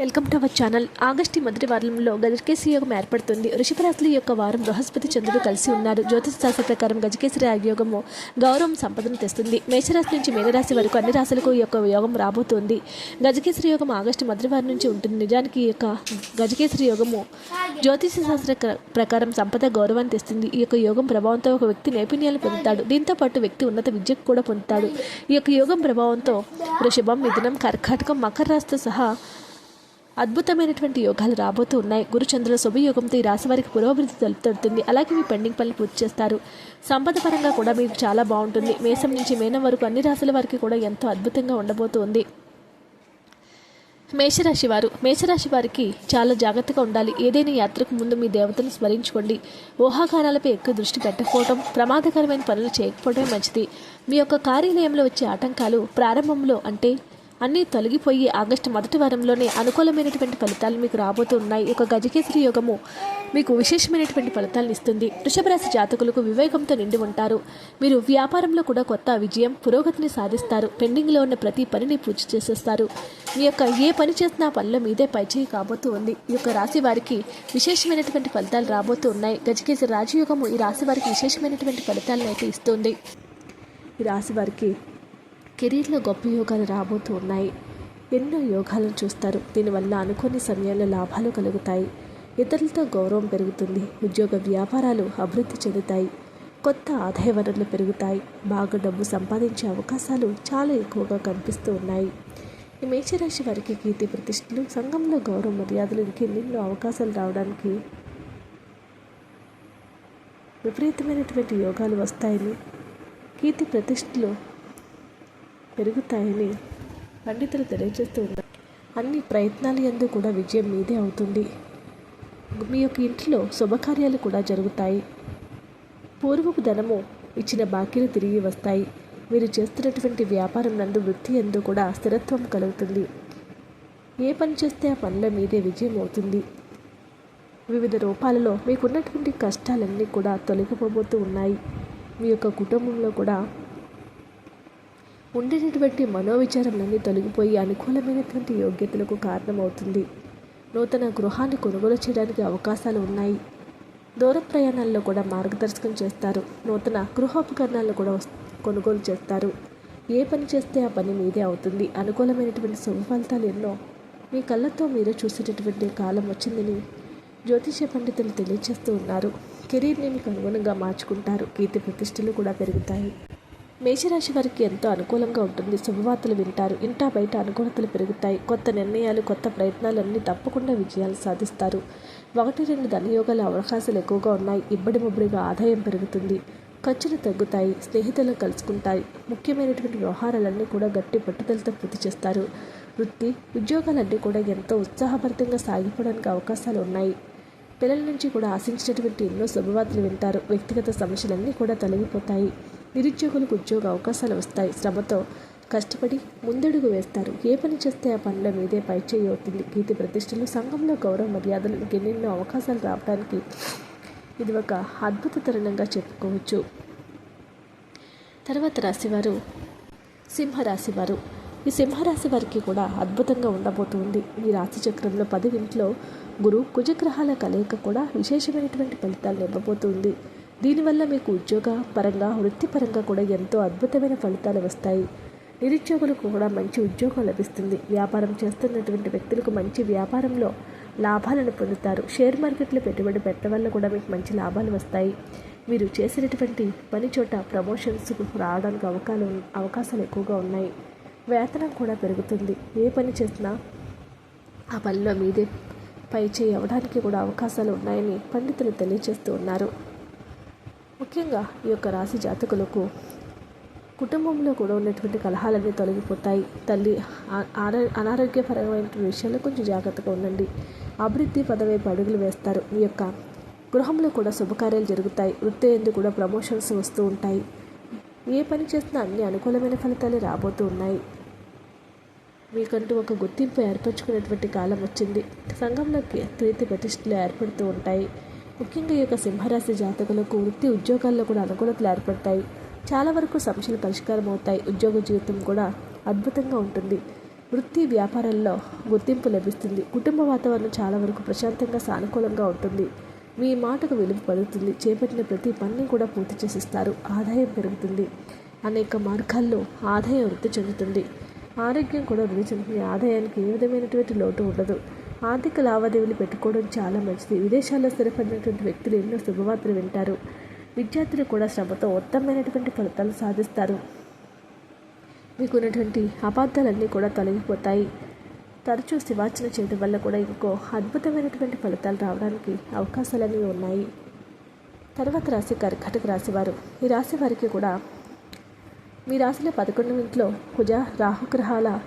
Welcome to our channel. August మొదటి వారంలో గజకేసి యోగం ఏర్పడుతుంది. వృషభరాశుల యొక్క వారం బృహస్పతి చంద్రుడు కలిసి ఉన్నారు. జ్యోతిష శాస్త్ర ప్రకారం గజకేసరి యోగము గౌరవం సంపదను తెస్తుంది. మేషరాశి నుంచి మీనరాశి వరకు అన్ని రాశులకు యొక్క యోగం రాబోతోంది. గజకేసరి యోగం ఆగస్టు మొదటి వారం నుంచి ఉంటుంది. నిజానికి ఈ యొక్క గజకేసరి యోగము జ్యోతిష శాస్త్ర ప్రకారం సంపద గౌరవాన్ని తెస్తుంది. ఈ యొక్క యోగం ప్రభావంతో ఒక వ్యక్తి నైపుణ్యాలు పొందుతాడు. దీంతో పాటు వ్యక్తి ఉన్నత విద్యకు కూడా పొందుతాడు. ఈ యొక్క యోగం ప్రభావంతో వృషభం మిథునం కర్కాటకం మకర రాశితో సహా అద్భుతమైనటువంటి యోగాలు రాబోతూ ఉన్నాయి. గురుచంద్రుల శుభయోగంతో ఈ రాశి వారికి పురోభివృద్ధి తెలుపుతుంది అలాగే మీ పెండింగ్ పనులు పూర్తి చేస్తారు. సంపద పరంగా కూడా మీకు చాలా బాగుంటుంది. మేషం నుంచి మేనం వరకు అన్ని రాశుల వారికి కూడా ఎంతో అద్భుతంగా ఉండబోతుంది. మేషరాశి వారు మేషరాశి వారికి చాలా జాగ్రత్తగా ఉండాలి. ఏదైనా యాత్రకు ముందు మీ దేవతను స్మరించుకోండి. ఊహాగానాలపై ఎక్కువ దృష్టి పెట్టకపోవడం ప్రమాదకరమైన పనులు చేయకపోవడమే మంచిది. మీ యొక్క కార్యాలయంలో వచ్చే ఆటంకాలు ప్రారంభంలో అంటే అన్నీ తొలగిపోయి ఆగస్టు మొదటి వారంలోనే అనుకూలమైనటువంటి ఫలితాలు మీకు రాబోతూ ఉన్నాయి గజకేసరి యోగము మీకు విశేషమైనటువంటి ఫలితాలను ఇస్తుంది. వృషభరాశి జాతకులకు వివేకంతో నిండి ఉంటారు. మీరు వ్యాపారంలో కూడా కొత్త విజయం పురోగతిని సాధిస్తారు. పెండింగ్లో ఉన్న ప్రతి పనిని పూర్తి చేసేస్తారు. మీ యొక్క ఏ పని చేసినా పనిలో మీదే పైచేయి కాబోతూ ఉంది. ఈ యొక్క రాశి వారికి విశేషమైనటువంటి ఫలితాలు రాబోతూ ఉన్నాయి గజకేసరి రాజయోగము ఈ రాశి వారికి విశేషమైనటువంటి ఫలితాలను అయితే ఇస్తుంది. ఈ రాశి వారికి కెరీర్లో గొప్ప యోగాలు రాబోతూ ఉన్నాయి ఎన్నో యోగాలను చూస్తారు. దీనివల్ల అనుకోని సమయాల్లో లాభాలు కలుగుతాయి. ఇతరులతో గౌరవం పెరుగుతుంది. ఉద్యోగ వ్యాపారాలు అభివృద్ధి చెందుతాయి. కొత్త ఆదాయ వనరులు పెరుగుతాయి. బాగా డబ్బు సంపాదించే అవకాశాలు చాలా ఎక్కువగా కనిపిస్తూ ఉన్నాయి. ఈ మేషరాశి వారికి కీర్తి ప్రతిష్టలు సంఘంలో గౌరవ మర్యాదలు ఇంకెన్నెన్నో అవకాశాలు రావడానికి విపరీతమైనటువంటి యోగాలు వస్తాయని కీర్తి ప్రతిష్టలు పెరుగుతాయని పండితులు తెలియజేస్తూ ఉన్నారు. అన్ని ప్రయత్నాలు ఎందు కూడా విజయం మీదే అవుతుంది. మీ యొక్క ఇంట్లో శుభకార్యాలు కూడా జరుగుతాయి. పూర్వపు ధనము ఇచ్చిన బాకీలు తిరిగి వస్తాయి. మీరు చేస్తున్నటువంటి వ్యాపారం నందు వృత్తి ఎందు కూడా స్థిరత్వం కలుగుతుంది. ఏ పని చేస్తే ఆ పనుల మీదే విజయం అవుతుంది. వివిధ రూపాలలో మీకున్నటువంటి కష్టాలన్నీ కూడా తొలగిపోబోతూ ఉన్నాయి. మీ యొక్క కుటుంబంలో కూడా ఉండేటటువంటి మనోవిచారాలన్నీ తొలగిపోయి అనుకూలమైనటువంటి యోగ్యతలకు కారణమవుతుంది. నూతన గృహాన్ని కొనుగోలు చేయడానికి అవకాశాలు ఉన్నాయి. దూర ప్రయాణాల్లో కూడా మార్గదర్శకం చేస్తారు. నూతన గృహోపకరణాలను కూడా కొనుగోలు చేస్తారు. ఏ పని చేస్తే ఆ పని మీదే అవుతుంది. అనుకూలమైనటువంటి శుభ ఫలితాలు ఎన్నో మీ కళ్ళతో మీరు చూసేటటువంటి కాలం వచ్చిందని జ్యోతిష పండితులు తెలియజేస్తూ ఉన్నారు. కెరీర్ని మీకు అనుగుణంగా మార్చుకుంటారు. కీర్తి ప్రతిష్టలు కూడా పెరుగుతాయి. మేషరాశి వారికి ఎంతో అనుకూలంగా ఉంటుంది. శుభవార్తలు వింటారు. ఇంటా బయట అనుకూలతలు పెరుగుతాయి. కొత్త నిర్ణయాలు కొత్త ప్రయత్నాలు అన్నీ తప్పకుండా విజయాలు సాధిస్తారు. ఒకటి రెండు ధనయోగాల అవకాశాలు ఎక్కువగా ఉన్నాయి. ఇబ్బడి ముబ్బడిగా ఆదాయం పెరుగుతుంది. ఖర్చులు తగ్గుతాయి. స్నేహితులను కలుసుకుంటాయి. ముఖ్యమైనటువంటి వ్యవహారాలన్నీ కూడా గట్టి పట్టుదలతో పూర్తి చేస్తారు. వృత్తి ఉద్యోగాలన్నీ కూడా ఎంతో ఉత్సాహభరితంగా సాగిపోవడానికి అవకాశాలు ఉన్నాయి. పిల్లల నుంచి కూడా ఆశించినటువంటి ఎన్నో శుభవార్తలు వింటారు. వ్యక్తిగత సమస్యలన్నీ కూడా తొలగిపోతాయి. నిరుద్యోగులకు ఉద్యోగ అవకాశాలు వస్తాయి. శ్రమతో కష్టపడి ముందడుగు వేస్తారు. ఏ పని చేస్తే ఆ పనుల మీదే పైచేయి అవుతుంది. కీర్తి ప్రతిష్టలు సంఘంలో గౌరవ మర్యాదలు ఎన్నెన్నో అవకాశాలు రావడానికి ఇది ఒక అద్భుత తరుణంగా చెప్పుకోవచ్చు. తర్వాత రాశివారు సింహరాశి వారు ఈ సింహరాశి వారికి కూడా అద్భుతంగా ఉండబోతుంది. ఈ రాశి చక్రంలో పది ఇంట్లో గురు కుజగ్రహాల కలయిక కూడా విశేషమైనటువంటి ఫలితాలను ఇవ్వబోతుంది దీనివల్ల మీకు ఉద్యోగ పరంగా వృత్తిపరంగా కూడా ఎంతో అద్భుతమైన ఫలితాలు వస్తాయి. నిరుద్యోగులకు కూడా మంచి ఉద్యోగం లభిస్తుంది. వ్యాపారం చేస్తున్నటువంటి వ్యక్తులకు మంచి వ్యాపారంలో లాభాలను పొందుతారు. షేర్ మార్కెట్లో పెట్టుబడి పెట్టడం వల్ల కూడా మీకు మంచి లాభాలు వస్తాయి. మీరు చేసినటువంటి పని చోట ప్రమోషన్స్ రావడానికి అవకాశాలు అవకాశాలు ఎక్కువగా ఉన్నాయి. వేతనం కూడా పెరుగుతుంది. ఏ పని చేసినా ఆ పనిలో మీదే పై చేయి అవ్వడానికి కూడా అవకాశాలు ఉన్నాయని పండితులు తెలియజేస్తూ ఉన్నారు. ముఖ్యంగా ఈ యొక్క రాశి జాతకులకు కుటుంబంలో కూడా ఉన్నటువంటి కలహాలన్నీ తొలగిపోతాయి. తల్లి అనారోగ్యపరమైనటువంటి ఆరో- విషయాల్లో కొంచెం జాగ్రత్తగా ఉండండి. అభివృద్ధి పదవైపు అడుగులు వేస్తారు. మీ యొక్క గృహంలో కూడా శుభకార్యాలు జరుగుతాయి. వృత్తి ఎందు కూడా ప్రమోషన్స్ వస్తూ ఉంటాయి. ఏ పని చేసినా అన్ని అనుకూలమైన ఫలితాలు రాబోతూ ఉన్నాయి. మీకంటూ ఒక గుర్తింపు ఏర్పరచుకునేటువంటి కాలం వచ్చింది. సంఘంలో కీర్తి ప్రతిష్టలు ఏర్పడుతూ ఉంటాయి. ముఖ్యంగా ఈ యొక్క సింహరాశి జాతకులకు వృత్తి ఉద్యోగాల్లో కూడా అనుకూలతలు ఏర్పడతాయి. చాలా వరకు సమస్యలు పరిష్కారం అవుతాయి ఉద్యోగ జీవితం కూడా అద్భుతంగా ఉంటుంది. వృత్తి వ్యాపారాల్లో గుర్తింపు లభిస్తుంది. కుటుంబ వాతావరణం చాలా వరకు ప్రశాంతంగా సానుకూలంగా ఉంటుంది. మీ మాటకు విలువ పడుతుంది చేపట్టిన ప్రతి పనిని కూడా పూర్తి చేసిస్తారు. ఆదాయం పెరుగుతుంది. అనేక మార్గాల్లో ఆదాయం వృద్ధి చెందుతుంది. ఆరోగ్యం కూడా వృద్ధి చెందుతుంది. ఆదాయానికి ఏ విధమైనటువంటి లోటు ఉండదు. ఆర్థిక లావాదేవీలు పెట్టుకోవడం చాలా మంచిది. విదేశాల్లో స్థిరపడినటువంటి వ్యక్తులు ఎన్నో శుభవార్తలు వింటారు. విద్యార్థులు కూడా శ్రమతో ఉత్తమమైనటువంటి ఫలితాలు సాధిస్తారు. మీకున్నటువంటి అపార్థాలన్నీ కూడా తొలగిపోతాయి. తరచూ శివార్చన చేయడం వల్ల కూడా ఇంకో అద్భుతమైనటువంటి ఫలితాలు రావడానికి అవకాశాలన్నీ ఉన్నాయి. తర్వాత రాశి కర్కటక రాశివారు. ఈ రాశి వారికి కూడా మీ రాశిలో పదకొండవ ఇంట్లో కుజ రాహుగ్రహాల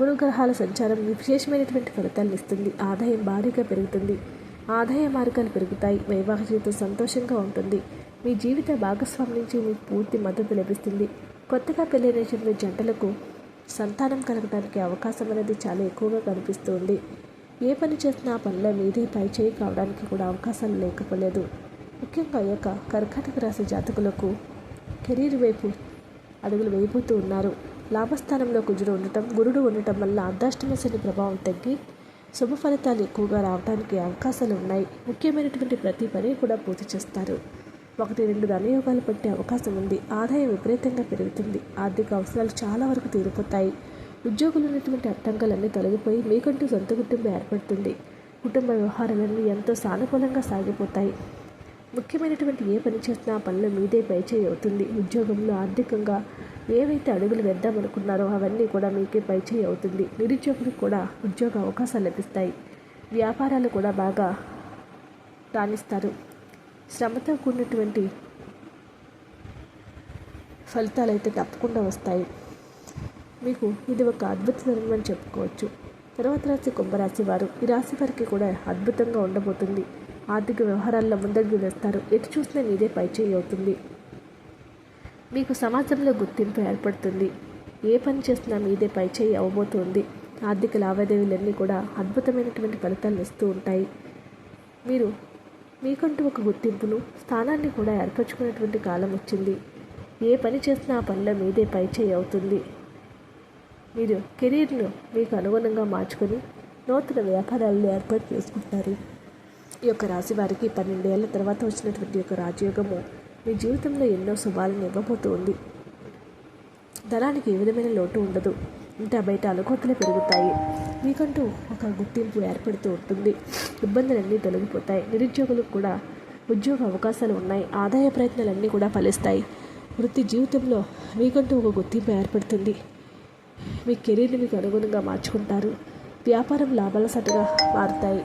గురుగ్రహాల సంచారం విశేషమైనటువంటి ఫలితాలను ఇస్తుంది. ఆదాయం భారీగా పెరుగుతుంది. ఆదాయ మార్గాలు పెరుగుతాయి. వైవాహిక జీవితం సంతోషంగా ఉంటుంది. మీ జీవిత భాగస్వామి నుంచి మీకు పూర్తి మద్దతు లభిస్తుంది. కొత్తగా పెళ్ళైనటువంటి జంటలకు సంతానం కలగడానికి అవకాశం అనేది చాలా ఎక్కువగా కనిపిస్తుంది. ఏ పని చేసినా ఆ పనిలో మీదే పై చేయి కావడానికి కూడా అవకాశాలు లేకపోలేదు. ముఖ్యంగా ఈ యొక్క కర్కాటక రాశి జాతకులకు కెరీర్ వైపు అడుగులు వేయబోతూ ఉన్నారు. లాభస్థానంలో కుజుడు ఉండటం గురుడు ఉండటం వల్ల అర్ధాష్టమ శని ప్రభావం తగ్గి శుభ ఫలితాలు ఎక్కువగా రావడానికి అవకాశాలు ఉన్నాయి. ముఖ్యమైనటువంటి ప్రతి పని కూడా పూర్తి చేస్తారు. ఒకటి రెండు ధనయోగాలు పట్టే అవకాశం ఉంది. ఆదాయం విపరీతంగా పెరుగుతుంది. ఆర్థిక అవసరాలు చాలా వరకు తీరిపోతాయి. ఉద్యోగులు ఉన్నటువంటి అడ్డంకులన్నీ తొలగిపోయి మీకంటూ సొంత కుటుంబం ఏర్పడుతుంది. కుటుంబ వ్యవహారాలన్నీ ఎంతో సానుకూలంగా సాగిపోతాయి. ముఖ్యమైనటువంటి ఏ పని చేసినా పనులు మీదే పైచేయి అవుతుంది. ఉద్యోగంలో ఆర్థికంగా ఏవైతే అడుగులు వేద్దామనుకున్నారో అవన్నీ కూడా మీకే పైచేయి అవుతుంది. నిరుద్యోగులకు కూడా ఉద్యోగ అవకాశాలు లభిస్తాయి. వ్యాపారాలు కూడా బాగా రాణిస్తారు. శ్రమతో కూడినటువంటి ఫలితాలు అయితే తప్పకుండా వస్తాయి. మీకు ఇది ఒక అద్భుత అని చెప్పుకోవచ్చు. తర్వాత రాశి కుంభరాశి వారు ఈ రాశి వారికి కూడా అద్భుతంగా ఉండబోతుంది. ఆర్థిక వ్యవహారాల్లో ముందడుగు వేస్తారు. ఎటు చూసినా మీదే పైచేయి అవుతుంది. మీకు సమాజంలో గుర్తింపు ఏర్పడుతుంది. ఏ పని చేసినా మీదే పైచేయి అవ్వబోతుంది ఆర్థిక లావాదేవీలన్నీ కూడా అద్భుతమైనటువంటి ఫలితాలను ఇస్తూ ఉంటాయి. మీరు మీకంటూ ఒక గుర్తింపును స్థానాన్ని కూడా ఏర్పరచుకునేటువంటి కాలం వచ్చింది. ఏ పని చేసినా ఆ పనిలో మీదే పైచేయి అవుతుంది. మీరు కెరీర్ను మీకు అనుగుణంగా మార్చుకొని నూతన వ్యాపారాలను ఏర్పాటు చేసుకుంటారు. ఈ యొక్క రాశి వారికి పన్నెండేళ్ళ తర్వాత వచ్చినటువంటి యొక్క రాజయోగము మీ జీవితంలో ఎన్నో శుభాలను ఇవ్వబోతుంది. ధనానికి ఏ విధమైన లోటు ఉండదు. ఇంట బయట అనుకోతలు పెరుగుతాయి. మీకంటూ ఒక గుర్తింపు ఏర్పడుతూ ఉంటుంది. ఇబ్బందులన్నీ తొలగిపోతాయి. నిరుద్యోగులకు కూడా ఉద్యోగ అవకాశాలు ఉన్నాయి. ఆదాయ ప్రయత్నాలన్నీ కూడా ఫలిస్తాయి. వృత్తి జీవితంలో మీకంటూ ఒక గుర్తింపు ఏర్పడుతుంది. మీ కెరీర్ని మీకు అనుగుణంగా మార్చుకుంటారు. వ్యాపారం లాభాల సటగా మారుతాయి.